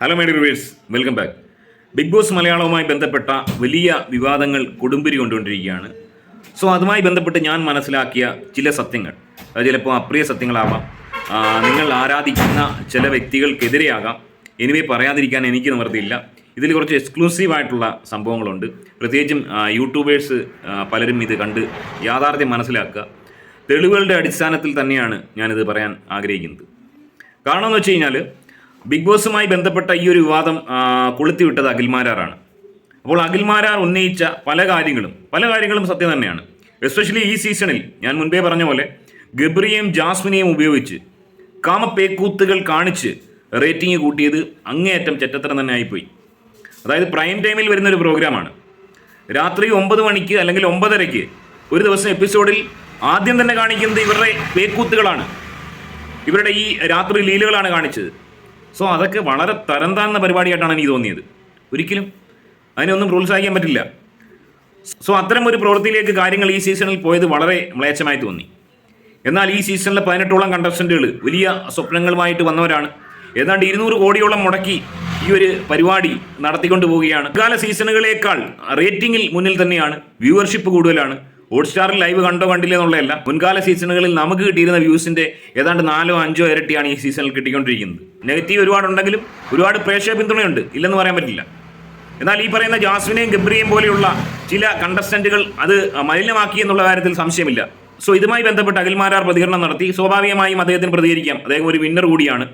Hello my rivers welcome back big boss മലയാളവുമായി ബന്ധപ്പെട്ട വലിയ വിവാദങ്ങൾ കൊടുമ്പിരി കൊണ്ടുകൊണ്ടിരിക്കുകയാണ് സോ അതുമായി ബന്ധപ്പെട്ട് ഞാൻ മനസ്സിലാക്കിയ ചില സത്യങ്ങൾ. അത് ചിലപ്പോൾ അപ്രിയ സത്യങ്ങളാവാം. നിങ്ങൾ ആരാധിക്കുന്ന ചില വ്യക്തികൾക്കെതിരെയാകാം. എനിവേ പറയാതിരിക്കാൻ എനിക്ക് നിവർത്തിയില്ല ഇതിൽ കുറച്ച് എക്സ്ക്ലൂസീവ് ആയിട്ടുള്ള സംഭവങ്ങളുണ്ട്. പ്രത്യേകിച്ചും യൂട്യൂബേഴ്സ് പലരും ഇത് കണ്ട് യാഥാർത്ഥ്യം മനസ്സിലാക്കുക. തെളിവുകളുടെ അടിസ്ഥാനത്തിൽ തന്നെയാണ് ഞാനിത് പറയാൻ ആഗ്രഹിക്കുന്നത്. കാരണം എന്ന് വെച്ച് കഴിഞ്ഞാൽ ബിഗ് ബോസുമായി ബന്ധപ്പെട്ട ഈ ഒരു വിവാദം കൊളുത്തിവിട്ടത് അഖിൽമാരാറാണ്. അപ്പോൾ അഖിൽമാരാർ ഉന്നയിച്ച പല കാര്യങ്ങളും പല കാര്യങ്ങളും സത്യം തന്നെയാണ്. എസ്പെഷ്യലി ഈ സീസണിൽ ഞാൻ മുൻപേ പറഞ്ഞ പോലെ ഗബ്രിയെയും ജാസ്മിനെയും ഉപയോഗിച്ച് കാമപ്പേക്കൂത്തുകൾ കാണിച്ച് റേറ്റിംഗ് കൂട്ടിയത് അങ്ങേയറ്റം ചെറ്റത്തരം തന്നെ ആയിപ്പോയി. അതായത് പ്രൈം ടൈമിൽ വരുന്ന ഒരു പ്രോഗ്രാമാണ് രാത്രി ഒമ്പത് മണിക്ക് അല്ലെങ്കിൽ ഒമ്പതരയ്ക്ക് ഒരു ദിവസം എപ്പിസോഡിൽ ആദ്യം തന്നെ കാണിക്കുന്നത് ഇവരുടെ പേക്കൂത്തുകളാണ്. ഇവരുടെ ഈ രാത്രി ലീലകളാണ് കാണിച്ചത്. സോ അതൊക്കെ വളരെ തരം താഴ്ന്ന പരിപാടിയായിട്ടാണ് എനിക്ക് തോന്നിയത്. ഒരിക്കലും അതിനൊന്നും പ്രോത്സാഹിക്കാൻ പറ്റില്ല. സോ അത്തരം ഒരു പ്രവൃത്തിയിലേക്ക് കാര്യങ്ങൾ ഈ സീസണിൽ പോയത് വളരെ മ്ലേച്ഛമായി തോന്നി. എന്നാൽ ഈ സീസണിലെ പതിനെട്ടോളം കണ്ടസ്റ്റന്റുകൾ വലിയ സ്വപ്നങ്ങളുമായിട്ട് വന്നവരാണ്. ഏതാണ്ട് ഇരുന്നൂറ് കോടിയോളം മുടക്കി ഈ ഒരു പരിപാടി നടത്തിക്കൊണ്ടു പോവുകയാണ് കാല സീസണുകളേക്കാൾ റേറ്റിംഗിൽ മുന്നിൽ തന്നെയാണ്. വ്യൂവർഷിപ്പ് കൂടുതലാണ്. ഹോട്ട്സ്റ്റാറിൽ ലൈവ് കണ്ടോ കണ്ടില്ല എന്നുള്ളതല്ല. മുൻകാല സീസണുകളിൽ നമുക്ക് കിട്ടിയിരുന്ന വ്യൂസിന്റെ ഏതാണ്ട് നാലോ അഞ്ചോ ഇരട്ടിയാണ് ഈ സീസണിൽ കിട്ടിക്കൊണ്ടിരിക്കുന്നത്. നെഗറ്റീവ് ഒരുപാടുണ്ടെങ്കിലും ഒരുപാട് പ്രേക്ഷക പിന്തുണയുണ്ട്. ഇല്ലെന്ന് പറയാൻ പറ്റില്ല. എന്നാൽ ഈ പറയുന്ന ജാസ്മിനെയും ഗബ്രിയെയും പോലെയുള്ള ചില കണ്ടസ്റ്റന്റുകൾ അത് മലിനമാക്കി എന്നുള്ള കാര്യത്തിൽ സംശയമില്ല. സോ ഇതുമായി ബന്ധപ്പെട്ട് അഖിൽമാരാർ പ്രതികരണം നടത്തി. സ്വാഭാവികമായും അദ്ദേഹത്തിന് പ്രതികരിക്കാം. അദ്ദേഹം ഒരു വിന്നർ കൂടിയാണ്.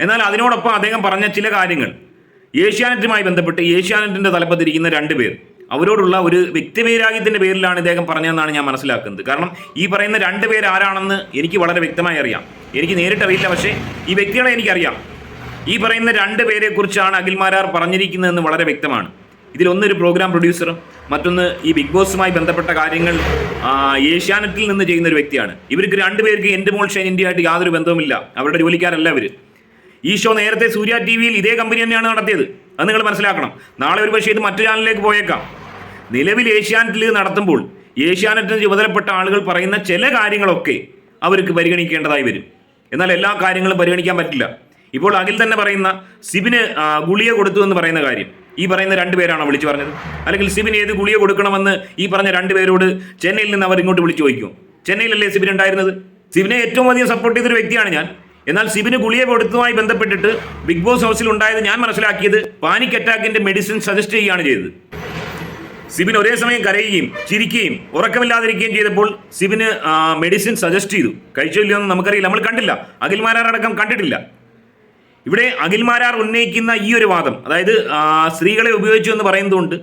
എന്നാൽ അതിനോടൊപ്പം അദ്ദേഹം പറഞ്ഞ ചില കാര്യങ്ങൾ. ഏഷ്യാനെറ്റുമായി ബന്ധപ്പെട്ട് ഏഷ്യാനെറ്റിന്റെ തലപ്പത്തിരിക്കുന്ന രണ്ട് പേർ. അവരോടുള്ള ഒരു വ്യക്തിവൈരാഗ്യത്തിന്റെ പേരിലാണ് ഇദ്ദേഹം പറഞ്ഞതെന്നാണ് ഞാൻ മനസ്സിലാക്കുന്നത്. കാരണം ഈ പറയുന്ന രണ്ട് പേര് ആരാണെന്ന് എനിക്ക് വളരെ വ്യക്തമായി അറിയാം. എനിക്ക് നേരിട്ടറിയില്ല പക്ഷേ ഈ വ്യക്തികളെ എനിക്കറിയാം. ഈ പറയുന്ന രണ്ട് പേരെക്കുറിച്ചാണ് അഖിൽമാരാർ പറഞ്ഞിരിക്കുന്നതെന്ന് വളരെ വ്യക്തമാണ്. ഇതിലൊന്നൊരു പ്രോഗ്രാം പ്രൊഡ്യൂസറും മറ്റൊന്ന് ഈ ബിഗ് ബോസുമായി ബന്ധപ്പെട്ട കാര്യങ്ങൾ ഏഷ്യാനെറ്റിൽ നിന്ന് ചെയ്യുന്ന ഒരു വ്യക്തിയാണ്. ഇവർക്ക് രണ്ടുപേർക്ക് എന്റെ മോൾ ഷൈൻ ഇന്ത്യയായിട്ട് യാതൊരു ബന്ധവുമില്ല. അവരുടെ ജോലിക്കാരല്ല അവർ ഈ ഷോ നേരത്തെ സൂര്യ ടി വിയിൽ ഇതേ കമ്പനി തന്നെയാണ് നടത്തിയത്. അത് നിങ്ങൾ മനസ്സിലാക്കണം. നാളെ ഒരു പക്ഷേ ഇത് മറ്റു ചാനലിലേക്ക് പോയേക്കാം. നിലവിൽ ഏഷ്യാനെറ്റ് ലീഗ് നടത്തുമ്പോൾ ഏഷ്യാനെറ്റിന് ചുമതലപ്പെട്ട ആളുകൾ പറയുന്ന ചില കാര്യങ്ങളൊക്കെ അവർക്ക് പരിഗണിക്കേണ്ടതായി വരും. എന്നാൽ എല്ലാ കാര്യങ്ങളും പരിഗണിക്കാൻ പറ്റില്ല. ഇപ്പോൾ അഖിൽ തന്നെ പറയുന്ന സിബിന് ഗുളിയ കൊടുത്തു എന്ന് പറയുന്ന കാര്യം. ഈ പറയുന്ന രണ്ട് പേരാണോ വിളിച്ചു പറഞ്ഞത്? അല്ലെങ്കിൽ സിബിന് ഏത് ഗുളിയ കൊടുക്കണമെന്ന് ഈ പറഞ്ഞ രണ്ട് പേരോട് ചെന്നൈയിൽ നിന്ന് അവർ ഇങ്ങോട്ട് വിളിച്ചു ചോദിക്കും. ചെന്നൈയിലല്ലേ സിബിൻ ഉണ്ടായിരുന്നത്? സിബിനെ ഏറ്റവും അധികം സപ്പോർട്ട് ചെയ്തൊരു വ്യക്തിയാണ് ഞാൻ. എന്നാൽ സിബിന് ഗുളിയ കൊടുത്തതുമായി ബന്ധപ്പെട്ടിട്ട് ബിഗ് ബോസ് ഹൗസിൽ ഉണ്ടായത് ഞാൻ മനസ്സിലാക്കിയത് പാനിക് അറ്റാക്കിന്റെ മെഡിസിൻ സജസ്റ്റ് ചെയ്യുകയാണ് ചെയ്തത്. സിബിൻ ഒരേ സമയം കരയുകയും ചിരിക്കുകയും ഉറക്കമില്ലാതിരിക്കുകയും ചെയ്തപ്പോൾ സിബിന് മെഡിസിൻ സജസ്റ്റ് ചെയ്തു. കഴിച്ചില്ലെന്ന് നമുക്കറിയില്ല. നമ്മൾ കണ്ടില്ല. അഖിൽമാരാറടക്കം കണ്ടിട്ടില്ല. ഇവിടെ അഖിൽമാരാർ ഉന്നയിക്കുന്ന ഈ ഒരു വാദം അതായത് സ്ത്രീകളെ ഉപയോഗിച്ചു എന്ന് പറയുന്നതുകൊണ്ട്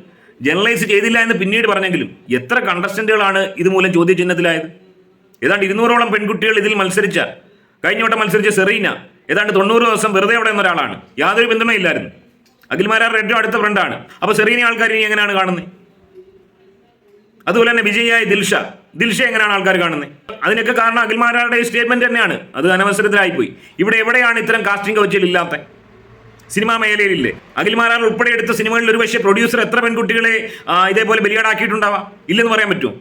ജനറലൈസ് ചെയ്തില്ല എന്ന് പിന്നീട് പറഞ്ഞെങ്കിലും എത്ര കണ്ടസ്റ്റന്റുകളാണ് ഇതുമൂലം ചോദ്യചിഹ്നത്തിലായത്? ഏതാണ്ട് ഇരുന്നൂറോളം പെൺകുട്ടികൾ ഇതിൽ മത്സരിച്ച കഴിഞ്ഞ വട്ടം മത്സരിച്ച സെറീന ഏതാണ്ട് തൊണ്ണൂറ് ദിവസം വെറുതെ അവിടെ നിന്ന ഒരാളാണ്. യാതൊരു പിന്തുണയില്ലായിരുന്നു. അഖിൽമാരാർ ഏറ്റവും അടുത്ത ഫ്രണ്ടാണ് അപ്പോൾ സെറീന ആൾക്കാർ ഇനി എങ്ങനെയാണ് കാണുന്നത്? അതുപോലെ തന്നെ വിജയിയായ ദിൽഷ. ദിൽഷ എങ്ങനെയാണ് ആൾക്കാർ കാണുന്നത്? അതിനൊക്കെ കാരണം അഖിൽമാരാരുടെ സ്റ്റേറ്റ്മെന്റ് തന്നെയാണ്. അത് അനവസരത്തിലായിപ്പോയി. ഇവിടെ എവിടെയാണ് ഇത്തരം കാസ്റ്റിംഗ് കൗച്ചിൽ ഇല്ലാത്ത? സിനിമാ മേഖലയിലില്ലേ? അഖിൽമാരാർ ഉൾപ്പെടെ എടുത്ത സിനിമകളിൽ ഒരു പക്ഷേ പ്രൊഡ്യൂസർ എത്ര പെൺകുട്ടികളെ ഇതേപോലെ ബലിയാടാക്കിയിട്ടുണ്ടാവാം? ഇല്ലെന്ന് പറയാൻ പറ്റും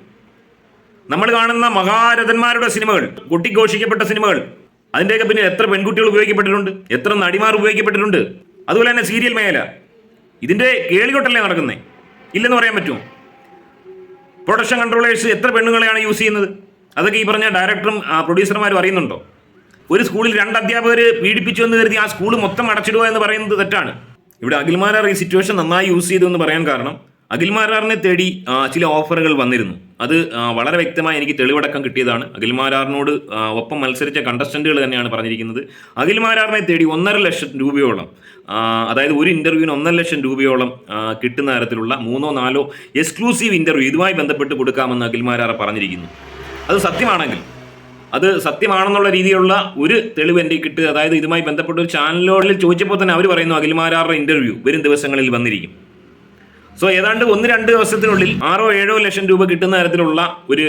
നമ്മൾ കാണുന്ന മഹാരഥന്മാരുടെ സിനിമകൾ കൊട്ടിഘോഷിക്കപ്പെട്ട സിനിമകൾ അതിന്റെയൊക്കെ പിന്നെ എത്ര പെൺകുട്ടികൾ ഉപയോഗിക്കപ്പെട്ടിട്ടുണ്ട്? എത്ര നടിമാർ ഉപയോഗിക്കപ്പെട്ടിട്ടുണ്ട്? അതുപോലെ തന്നെ സീരിയൽ മേഖല. ഇതിന്റെ കേളികൊട്ടല്ലേ നടക്കുന്നത് ഇല്ലെന്ന് പറയാൻ പറ്റുമോ? പ്രൊഡക്ഷൻ കൺട്രോളേഴ്സ് എത്ര പെണ്ണുങ്ങളെയാണ് യൂസ് ചെയ്യുന്നത്? അതൊക്കെ ഈ പറഞ്ഞ ഡയറക്ടറും പ്രൊഡ്യൂസർമാരും അറിയുന്നുണ്ടോ? ഒരു സ്കൂളിൽ രണ്ട് അധ്യാപകർ പീഡിപ്പിച്ചു എന്ന് കരുതി ആ സ്കൂൾ മൊത്തം അടച്ചിടുക എന്ന് പറയുന്നത് തെറ്റാണ്. ഇവിടെ അഖിൽമാരാർ ഈ സിറ്റുവേഷൻ നന്നായി യൂസ് ചെയ്തു എന്ന് പറയാൻ കാരണം അഖിൽമാരാറിനെ തേടി ചില ഓഫറുകൾ വന്നിരുന്നു. അത് വളരെ വ്യക്തമായി എനിക്ക് തെളിവടക്കം കിട്ടിയതാണ്. അഖിൽമാരാറിനോട് ഒപ്പം മത്സരിച്ച കണ്ടസ്റ്റന്റുകൾ തന്നെയാണ് പറഞ്ഞിരിക്കുന്നത്. അഖിൽമാരാറിനെ തേടി ഒന്നര ലക്ഷം രൂപയോളം അതായത് ഒരു ഇന്റർവ്യൂവിന് ഒന്നര ലക്ഷം രൂപയോളം കിട്ടുന്ന തരത്തിലുള്ള മൂന്നോ നാലോ എക്സ്ക്ലൂസീവ് ഇന്റർവ്യൂ ഇതുമായി ബന്ധപ്പെട്ട് കൊടുക്കാമെന്ന് അഖിൽമാരാർ പറഞ്ഞിരിക്കുന്നു. അത് സത്യമാണെങ്കിൽ അത് സത്യമാണെന്നുള്ള രീതിയിലുള്ള ഒരു തെളിവ് എന്റെ കിട്ടുക അതായത് ഇതുമായി ബന്ധപ്പെട്ട ഒരു ചാനലുകളിൽ ചോദിച്ചപ്പോൾ തന്നെ അവർ പറയുന്നു അഖിൽമാരാറുടെ ഇന്റർവ്യൂ വരും ദിവസങ്ങളിൽ വന്നിരിക്കും. സോ ഏതാണ്ട് ഒന്ന് രണ്ട് ദിവസത്തിനുള്ളിൽ ആറോ ഏഴോ ലക്ഷം രൂപ കിട്ടുന്ന തരത്തിലുള്ള ഒരു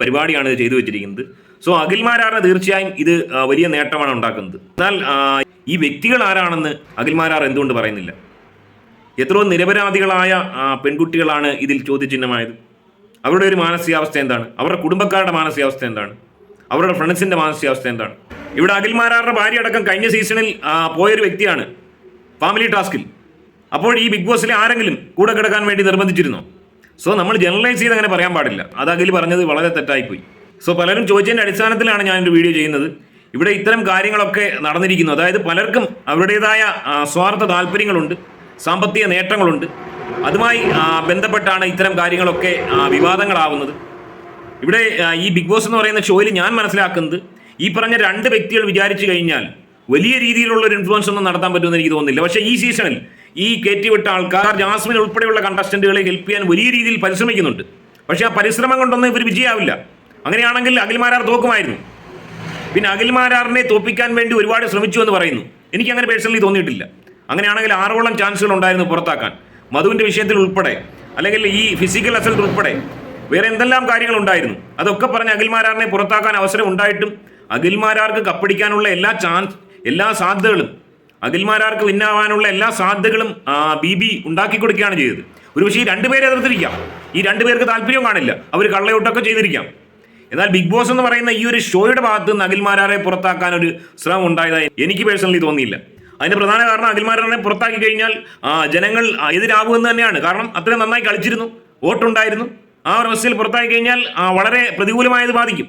പരിപാടിയാണ് ഇത് ചെയ്തു വെച്ചിരിക്കുന്നത്. സോ അഖിൽമാരാറിന് തീർച്ചയായും ഇത് വലിയ നേട്ടമാണ് ഉണ്ടാക്കുന്നത്. എന്നാൽ ഈ വ്യക്തികൾ ആരാണെന്ന് അഖിൽമാരാർ എന്തുകൊണ്ട് പറയുന്നില്ല? എത്രയോ നിരപരാധികളായ പെൺകുട്ടികളാണ് ഇതിൽ ചോദ്യചിഹ്നമായത്. അവരുടെ ഒരു മാനസികാവസ്ഥ എന്താണ്? അവരുടെ കുടുംബക്കാരുടെ മാനസികാവസ്ഥ എന്താണ്? അവരുടെ ഫ്രണ്ട്സിന്റെ മാനസികാവസ്ഥ എന്താണ്? ഇവിടെ അഖിൽമാരാറുടെ ഭാര്യ അടക്കം കഴിഞ്ഞ സീസണിൽ പോയൊരു വ്യക്തിയാണ്. ഫാമിലി ടാസ്കിൽ. അപ്പോൾ ഈ ബിഗ് ബോസിലെ ആരെങ്കിലും കൂടെ കിടക്കാൻ വേണ്ടി നിർബന്ധിച്ചിരുന്നു? സോ നമ്മൾ ജനറലൈസ് ചെയ്ത് അങ്ങനെ പറയാൻ പാടില്ല. അത് അഖിൽ പറഞ്ഞത് വളരെ തെറ്റായിപ്പോയി. സോ പലരും ചോദിച്ചതിന്റെ അടിസ്ഥാനത്തിലാണ് ഞാൻ ഒരു വീഡിയോ ചെയ്യുന്നത്. ഇവിടെ ഇത്തരം കാര്യങ്ങളൊക്കെ നടന്നിരിക്കുന്നു. അതായത് പലർക്കും അവരുടേതായ സ്വാർത്ഥ താല്പര്യങ്ങളുണ്ട് സാമ്പത്തിക നേട്ടങ്ങളുണ്ട്. അതുമായി ബന്ധപ്പെട്ടാണ് ഇത്തരം കാര്യങ്ങളൊക്കെ വിവാദങ്ങളാവുന്നത്. ഇവിടെ ഈ ബിഗ് ബോസ് എന്ന് പറയുന്ന ഷോയിൽ ഞാൻ മനസ്സിലാക്കുന്നത് ഈ പറഞ്ഞ രണ്ട് വ്യക്തികൾ വിചാരിച്ചു കഴിഞ്ഞാൽ വലിയ രീതിയിലുള്ള ഒരു ഇൻഫ്ലുവൻസ് ഒന്നും നടത്താൻ പറ്റുമെന്ന് എനിക്ക് തോന്നുന്നില്ല. പക്ഷേ ഈ സീസണിൽ ഈ കയറ്റിവിട്ട ആൾക്കാർ ജാസ്മിൻ ഉൾപ്പെടെയുള്ള കണ്ടസ്റ്റന്റുകളെ ഹെൽപ്പ് ചെയ്യാൻ വലിയ രീതിയിൽ പരിശ്രമിക്കുന്നുണ്ട്. പക്ഷേ ആ പരിശ്രമം കൊണ്ടൊന്നും ഇവർ വിജയാവില്ല. അങ്ങനെയാണെങ്കിൽ അഖിൽമാരാർ തോക്കുമായിരുന്നു. പിന്നെ അഖിൽമാരാറിനെ തോപ്പിക്കാൻ വേണ്ടി ഒരുപാട് ശ്രമിച്ചു എന്ന് പറയുന്നു. എനിക്ക് അങ്ങനെ പേഴ്സണലി തോന്നിയിട്ടില്ല. അങ്ങനെയാണെങ്കിൽ ആറോളം ചാൻസുകൾ ഉണ്ടായിരുന്നു പുറത്താക്കാൻ. മധുവിന്റെ വിഷയത്തിൽ ഉൾപ്പെടെ അല്ലെങ്കിൽ ഈ ഫിസിക്കൽ അസൽട്ട് ഉൾപ്പെടെ വേറെ എന്തെല്ലാം കാര്യങ്ങൾ ഉണ്ടായിരുന്നു. അതൊക്കെ പറഞ്ഞ് അഖിൽമാരാറിനെ പുറത്താക്കാൻ അവസരം ഉണ്ടായിട്ടും അഖിൽമാരാർക്ക് കപ്പടിക്കാനുള്ള എല്ലാ ചാൻസ് എല്ലാ സാധ്യതകളും അഖിൽമാരാർക്ക് വിന്നാവാനുള്ള എല്ലാ സാധ്യതകളും ബി ബി ഉണ്ടാക്കി കൊടുക്കുകയാണ് ചെയ്തത്. ഒരുപക്ഷെ ഈ രണ്ടുപേരെ എതിർത്തിരിക്കാം. ഈ രണ്ടുപേർക്ക് താല്പര്യവും കാണില്ല. അവർ കള്ളയോട്ടൊക്കെ ചെയ്തിരിക്കാം. എന്നാൽ ബിഗ് ബോസ് എന്ന് പറയുന്ന ഈ ഒരു ഷോയുടെ ഭാഗത്ത് നിന്ന് അഖിൽമാരാറെ പുറത്താക്കാൻ ഒരു ശ്രമം ഉണ്ടായതായി എനിക്ക് പേഴ്സണലി തോന്നിയില്ല. അതിന്റെ പ്രധാന കാരണം അഖിൽമാരാറിനെ പുറത്താക്കി കഴിഞ്ഞാൽ ജനങ്ങൾ എതിരാകുമെന്ന് തന്നെയാണ്. കാരണം അത്രയും നന്നായി കളിച്ചിരുന്നു. വോട്ടുണ്ടായിരുന്നു. ആ ഒരു അവസ്ഥയിൽ പുറത്താക്കി കഴിഞ്ഞാൽ വളരെ പ്രതികൂലമായത് ബാധിക്കും.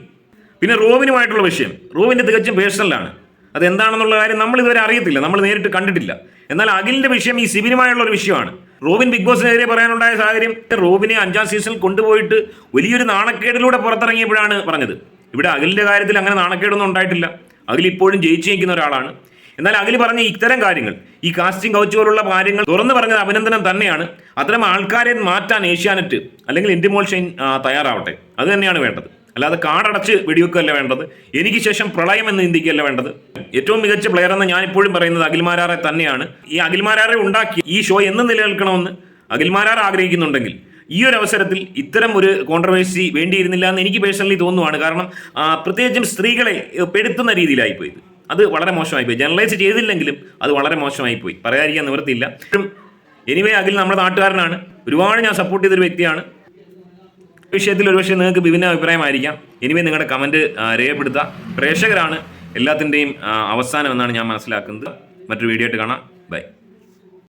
പിന്നെ റോബിനുമായിട്ടുള്ള വിഷയം. റോവിന്റെ തികച്ചും പേഴ്സണലാണ് അത് എന്താണെന്നുള്ള കാര്യം നമ്മൾ ഇതുവരെ അറിയത്തില്ല. നമ്മൾ നേരിട്ട് കണ്ടിട്ടില്ല. എന്നാൽ അഖിലിന്റെ വിഷയം ഈ സിബിനുമായുള്ള ഒരു വിഷയമാണ്. റോബിൻ ബിഗ് ബോസിനെതിരെ പറയാനുണ്ടായ സാഹചര്യം റോബിനെ അഞ്ചാം സീസണിൽ കൊണ്ടുപോയിട്ട് വലിയൊരു നാണക്കേടിലൂടെ പുറത്തിറങ്ങിയപ്പോഴാണ് പറഞ്ഞത്. ഇവിടെ അഖിലിന്റെ കാര്യത്തിൽ അങ്ങനെ നാണക്കേടൊന്നും ഉണ്ടായിട്ടില്ല. അഖിൽ ഇപ്പോഴും ജയിച്ചു നിൽക്കുന്ന ഒരാളാണ്. എന്നാൽ അഖിൽ പറഞ്ഞ ഇത്തരം കാര്യങ്ങൾ ഈ കാസ്റ്റിംഗ് കൗച്ച് പോലുള്ള കാര്യങ്ങൾ തുറന്നു പറഞ്ഞത് അഭിനന്ദനം തന്നെയാണ്. അത്തരം ആൾക്കാരെ മാറ്റാൻ ഏഷ്യാനെറ്റ് അല്ലെങ്കിൽ ഇന്ത്യമോൾ ഷെയിൻ തയ്യാറാവട്ടെ. അത് തന്നെയാണ് വേണ്ടത്. അല്ലാതെ കാടടച്ച് വെടിവെക്കുകയല്ല വേണ്ടത്. എനിക്ക് ശേഷം പ്രളയം എന്ന് ചിന്തിക്കുകയല്ല വേണ്ടത്. ഏറ്റവും മികച്ച പ്ലെയർ എന്ന് ഞാൻ ഇപ്പോഴും പറയുന്നത് അഖിൽമാരാറെ തന്നെയാണ്. ഈ അഖിൽമാരാറെ ഉണ്ടാക്കി ഈ ഷോ എന്ന് നിലനിൽക്കണമെന്ന് അഖിൽമാരാർ ആഗ്രഹിക്കുന്നുണ്ടെങ്കിൽ ഈ ഒരു അവസരത്തിൽ ഇത്തരം ഒരു കോൺട്രവേഴ്സി വേണ്ടിയിരുന്നില്ല എന്ന് എനിക്ക് പേഴ്സണലി തോന്നുവാണ്. കാരണം പ്രത്യേകിച്ചും സ്ത്രീകളെ പെടുത്തുന്ന രീതിയിലായിപ്പോയി പോയത് അത് വളരെ മോശമായി പോയി ജനറലൈസ് ചെയ്തില്ലെങ്കിലും അത് വളരെ മോശമായി പോയി പറയാതിരിക്കാൻ നിവൃത്തിയില്ല. എനിവേ അഖിൽ നമ്മുടെ നാട്ടുകാരനാണ്. ഒരുപാട് ഞാൻ സപ്പോർട്ട് ചെയ്തൊരു വ്യക്തിയാണ്. വിഷയത്തിൽ ഒരുപക്ഷെ നിങ്ങൾക്ക് വിഭിന്ന അഭിപ്രായമായിരിക്കാം എനിവേ നിങ്ങളുടെ കമന്റ് രേഖപ്പെടുത്തുക. പ്രേക്ഷകരാണ് എല്ലാത്തിന്റെയും അവസാനം എന്നാണ് ഞാൻ മനസ്സിലാക്കുന്നത്. മറ്റൊരു വീഡിയോ ആയിട്ട് കാണാം. ബൈ